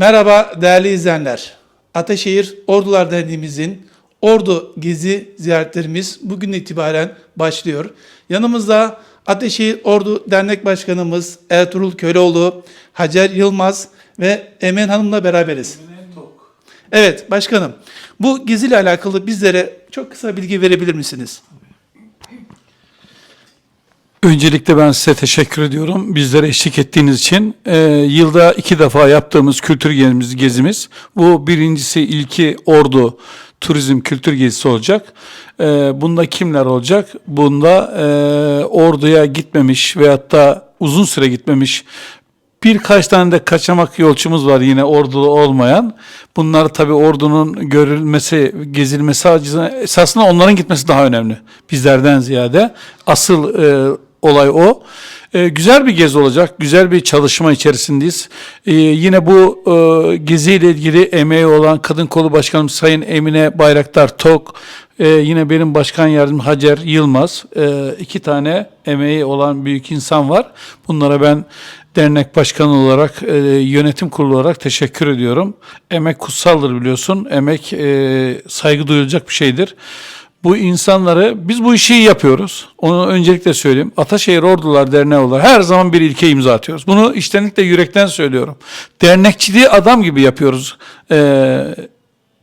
Merhaba değerli izleyenler. Ataşehir Ordular Derneğimizin Ordu Gezi ziyaretlerimiz bugün itibaren başlıyor. Yanımızda Ataşehir Ordu Dernek Başkanımız Ertuğrul Köleoğlu, Hacer Yılmaz ve Emen Hanım'la beraberiz. Evet başkanım, bu geziyle alakalı bizlere çok kısa bilgi verebilir misiniz? Öncelikle ben size teşekkür ediyorum. Bizlere eşlik ettiğiniz için. Ee, yılda iki defa yaptığımız kültür gezimiz, gezimiz. Bu birincisi ilki Ordu Turizm Kültür Gezisi olacak. Ee, bunda kimler olacak? Bunda e, Ordu'ya gitmemiş veyahut da uzun süre gitmemiş Birkaç tane de kaçamak yolcumuz var yine ordulu olmayan. Bunlar tabii ordunun görülmesi, gezilmesi açısından esasında onların gitmesi daha önemli. Bizlerden ziyade. Asıl e, olay o. E, güzel bir gezi olacak. Güzel bir çalışma içerisindeyiz. E, yine bu e, geziyle ilgili emeği olan Kadın Kolu Başkanım Sayın Emine Bayraktar Tok, e, yine benim başkan yardımcım Hacer Yılmaz, e, iki tane emeği olan büyük insan var. Bunlara ben dernek başkanı olarak, e, yönetim kurulu olarak teşekkür ediyorum. Emek kutsaldır biliyorsun. Emek e, saygı duyulacak bir şeydir. Bu insanları, biz bu işi iyi yapıyoruz. Onu öncelikle söyleyeyim. Ataşehir Ordular Derneği olarak her zaman bir ilke imza atıyoruz. Bunu içtenlikle yürekten söylüyorum. Dernekçiliği adam gibi yapıyoruz. Eee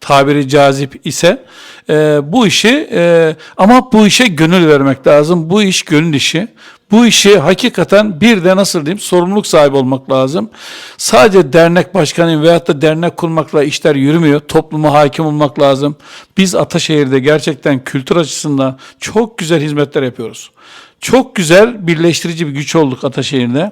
tabiri cazip ise e, bu işi e, ama bu işe gönül vermek lazım. Bu iş gönül işi. Bu işi hakikaten bir de nasıl diyeyim sorumluluk sahibi olmak lazım. Sadece dernek başkanı veyahut da dernek kurmakla işler yürümüyor. Topluma hakim olmak lazım. Biz Ataşehir'de gerçekten kültür açısından çok güzel hizmetler yapıyoruz. Çok güzel birleştirici bir güç olduk Ataşehir'de.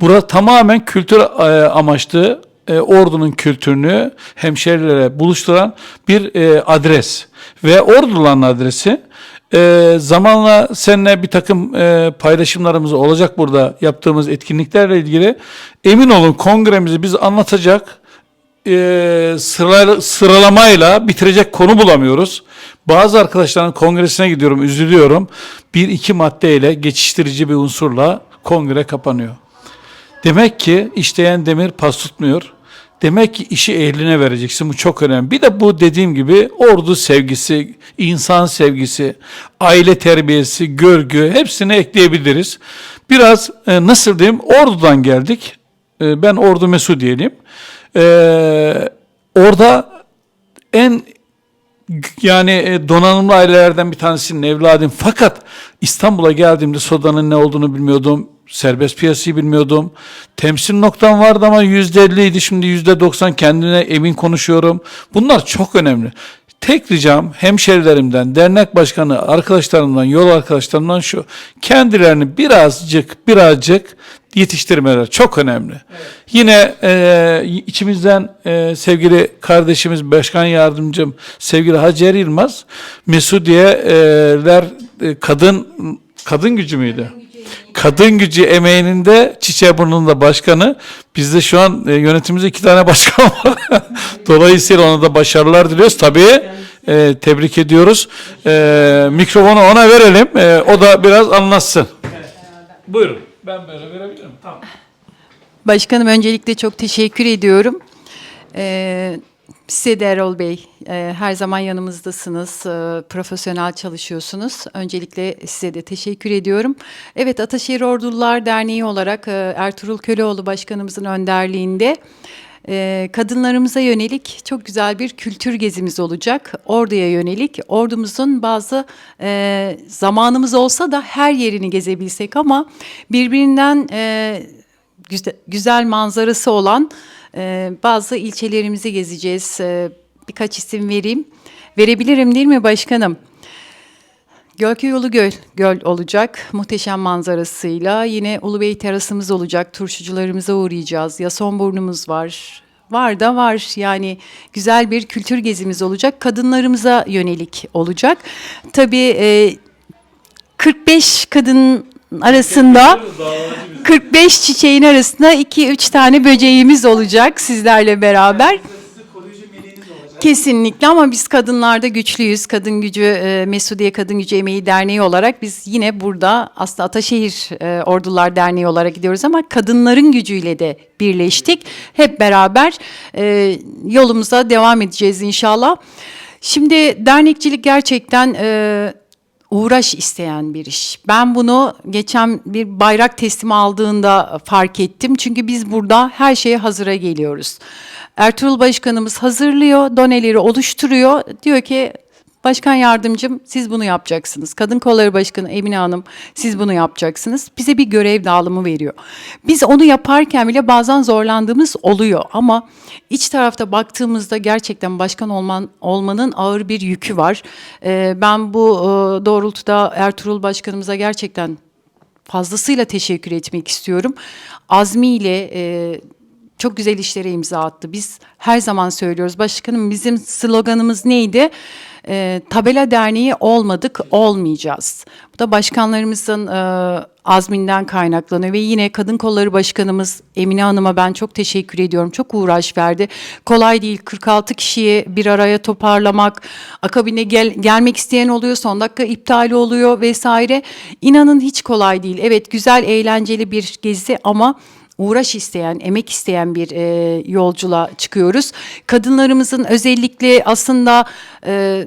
Burada tamamen kültür e, amaçlı e, ordunun kültürünü hemşerilere buluşturan bir e, adres ve orduların adresi e, zamanla seninle bir takım e, paylaşımlarımız olacak burada yaptığımız etkinliklerle ilgili emin olun kongremizi biz anlatacak e, sıra, sıralamayla bitirecek konu bulamıyoruz. Bazı arkadaşların kongresine gidiyorum, üzülüyorum. Bir iki maddeyle geçiştirici bir unsurla kongre kapanıyor. Demek ki işleyen demir pas tutmuyor. Demek ki işi ehline vereceksin. Bu çok önemli. Bir de bu dediğim gibi ordu sevgisi, insan sevgisi, aile terbiyesi, görgü hepsini ekleyebiliriz. Biraz e, nasıl diyeyim ordudan geldik. E, ben ordu mesu diyelim. E, orada en yani e, donanımlı ailelerden bir tanesinin evladım. Fakat İstanbul'a geldiğimde sodanın ne olduğunu bilmiyordum. Serbest piyasayı bilmiyordum. Temsil noktam vardı ama yüzde elliydi. Şimdi yüzde doksan kendine emin konuşuyorum. Bunlar çok önemli. Tek ricam hemşerilerimden, dernek başkanı arkadaşlarımdan, yol arkadaşlarımdan şu. Kendilerini birazcık, birazcık yetiştirmeler çok önemli. Yine e, içimizden e, sevgili kardeşimiz, başkan yardımcım, sevgili Hacer Yılmaz, Mesudiye'ler e, kadın kadın gücü müydü? Kadın gücü emeğinin de Çiçeğburnu'nun da başkanı. Bizde şu an e, yönetimimizde iki tane başkan var. Dolayısıyla ona da başarılar diliyoruz. Tabii e, tebrik ediyoruz. E, mikrofonu ona verelim. E, o da biraz anlatsın. Buyurun. Ben böyle verebilirim. Tamam. Başkanım öncelikle çok teşekkür ediyorum. Ee, size de Erol Bey, e, her zaman yanımızdasınız, e, profesyonel çalışıyorsunuz. Öncelikle size de teşekkür ediyorum. Evet, Ataşehir Ordular Derneği olarak e, Ertuğrul Köleoğlu Başkanımızın önderliğinde e, kadınlarımıza yönelik çok güzel bir kültür gezimiz olacak. Ordu'ya yönelik. Ordumuzun bazı e, zamanımız olsa da her yerini gezebilsek ama birbirinden e, güzel, güzel manzarası olan e, bazı ilçelerimizi gezeceğiz. E, birkaç isim vereyim. Verebilirim değil mi başkanım? Gölköy Yolu Göl, göl olacak muhteşem manzarasıyla. Yine Ulubey terasımız olacak. Turşucularımıza uğrayacağız. Yasonburnumuz var. Var da var. Yani güzel bir kültür gezimiz olacak. Kadınlarımıza yönelik olacak. Tabii e, 45 kadın arasında 45 çiçeğin arasında 2-3 tane böceğimiz olacak sizlerle beraber. Kesinlikle ama biz kadınlarda güçlüyüz. Kadın Gücü, e, Mesudiye Kadın Gücü Emeği Derneği olarak biz yine burada aslında Ataşehir e, Ordular Derneği olarak gidiyoruz ama kadınların gücüyle de birleştik. Hep beraber e, yolumuza devam edeceğiz inşallah. Şimdi dernekçilik gerçekten uğraş isteyen bir iş. Ben bunu geçen bir bayrak teslimi aldığında fark ettim. Çünkü biz burada her şeye hazıra geliyoruz. Ertuğrul Başkanımız hazırlıyor, doneleri oluşturuyor. Diyor ki Başkan yardımcım siz bunu yapacaksınız. Kadın Kolları Başkanı Emine Hanım siz bunu yapacaksınız. Bize bir görev dağılımı veriyor. Biz onu yaparken bile bazen zorlandığımız oluyor ama iç tarafta baktığımızda gerçekten başkan olman, olmanın ağır bir yükü var. Ee, ben bu e, doğrultuda Ertuğrul Başkanımıza gerçekten fazlasıyla teşekkür etmek istiyorum. Azmiyle e, çok güzel işlere imza attı. Biz her zaman söylüyoruz. Başkanım bizim sloganımız neydi? E, tabela derneği olmadık, olmayacağız. Bu da başkanlarımızın e, azminden kaynaklanıyor ve yine Kadın Kolları Başkanımız Emine Hanım'a ben çok teşekkür ediyorum. Çok uğraş verdi. Kolay değil 46 kişiyi bir araya toparlamak, akabinde gel, gelmek isteyen oluyor, son dakika iptal oluyor vesaire. İnanın hiç kolay değil. Evet güzel, eğlenceli bir gezi ama uğraş isteyen, emek isteyen bir e, yolculuğa çıkıyoruz. Kadınlarımızın özellikle aslında e,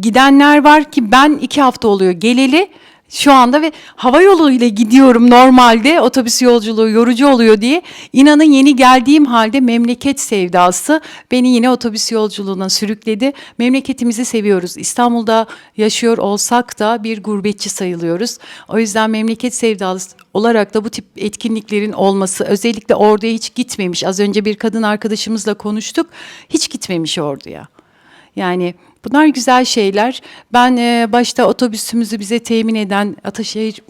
gidenler var ki ben iki hafta oluyor geleli şu anda ve hava yoluyla gidiyorum normalde otobüs yolculuğu yorucu oluyor diye. İnanın yeni geldiğim halde memleket sevdası beni yine otobüs yolculuğuna sürükledi. Memleketimizi seviyoruz. İstanbul'da yaşıyor olsak da bir gurbetçi sayılıyoruz. O yüzden memleket sevdalısı olarak da bu tip etkinliklerin olması özellikle orduya hiç gitmemiş. Az önce bir kadın arkadaşımızla konuştuk. Hiç gitmemiş orduya. Yani bunlar güzel şeyler. Ben e, başta otobüsümüzü bize temin eden Ataşehir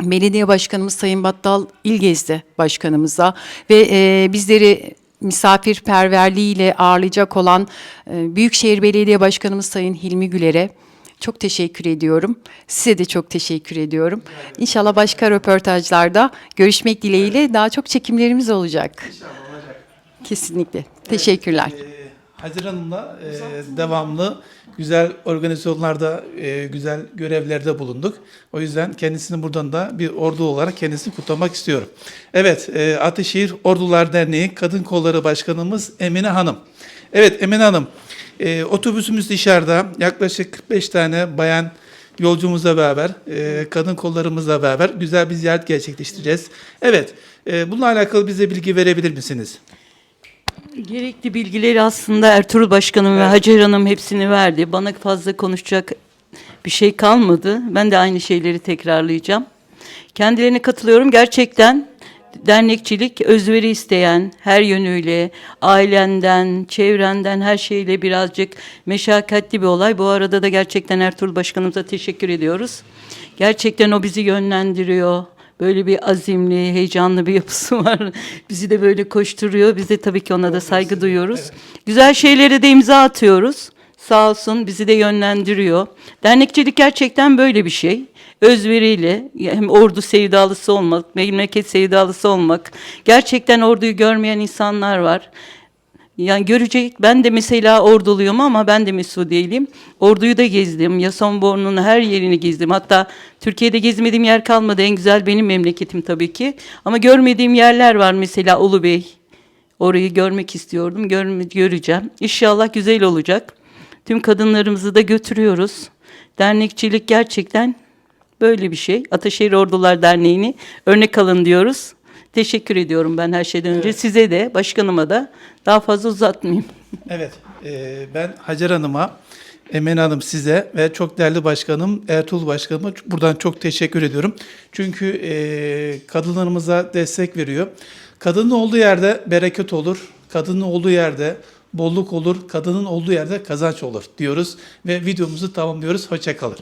Belediye Başkanımız Sayın Battal İlgezdi Başkanımıza ve e, bizleri misafirperverliğiyle ağırlayacak olan e, Büyükşehir Belediye Başkanımız Sayın Hilmi Güler'e çok teşekkür ediyorum. Size de çok teşekkür ediyorum. İnşallah başka röportajlarda görüşmek dileğiyle daha çok çekimlerimiz olacak. Kesinlikle. Teşekkürler. Hacer Hanım'la e, devamlı güzel organizasyonlarda, e, güzel görevlerde bulunduk. O yüzden kendisini buradan da bir ordu olarak kendisini kutlamak istiyorum. Evet, e, Ateşehir Ordular Derneği Kadın Kolları Başkanımız Emine Hanım. Evet Emine Hanım, e, otobüsümüz dışarıda yaklaşık 45 tane bayan yolcumuzla beraber, e, kadın kollarımızla beraber güzel bir ziyaret gerçekleştireceğiz. Evet, e, bununla alakalı bize bilgi verebilir misiniz? Gerekli bilgileri aslında Ertuğrul Başkanım ve Hacer Hanım hepsini verdi. Bana fazla konuşacak bir şey kalmadı. Ben de aynı şeyleri tekrarlayacağım. Kendilerine katılıyorum. Gerçekten dernekçilik özveri isteyen her yönüyle, ailenden, çevrenden her şeyle birazcık meşakkatli bir olay. Bu arada da gerçekten Ertuğrul Başkanımıza teşekkür ediyoruz. Gerçekten o bizi yönlendiriyor. Böyle bir azimli, heyecanlı bir yapısı var. Bizi de böyle koşturuyor. Biz de tabii ki ona da saygı duyuyoruz. Güzel şeylere de imza atıyoruz. Sağ olsun bizi de yönlendiriyor. Dernekçilik gerçekten böyle bir şey. Özveriyle hem ordu sevdalısı olmak, memleket sevdalısı olmak. Gerçekten orduyu görmeyen insanlar var. Yani görecek, ben de mesela orduluyum ama ben de Mesudiyeliyim. Orduyu da gezdim, Yasonbornu'nun her yerini gezdim. Hatta Türkiye'de gezmediğim yer kalmadı. En güzel benim memleketim tabii ki. Ama görmediğim yerler var mesela Ulubey. Orayı görmek istiyordum, gör, göreceğim. İnşallah güzel olacak. Tüm kadınlarımızı da götürüyoruz. Dernekçilik gerçekten böyle bir şey. Ataşehir Ordular Derneği'ni örnek alın diyoruz. Teşekkür ediyorum ben her şeyden önce. Size de, başkanıma da daha fazla uzatmayayım. Evet, e, ben Hacer Hanım'a, Emine Hanım size ve çok değerli başkanım Ertuğrul Başkanıma buradan çok teşekkür ediyorum. Çünkü e, kadınlarımıza destek veriyor. Kadının olduğu yerde bereket olur, kadının olduğu yerde bolluk olur, kadının olduğu yerde kazanç olur diyoruz ve videomuzu tamamlıyoruz. Hoşçakalın.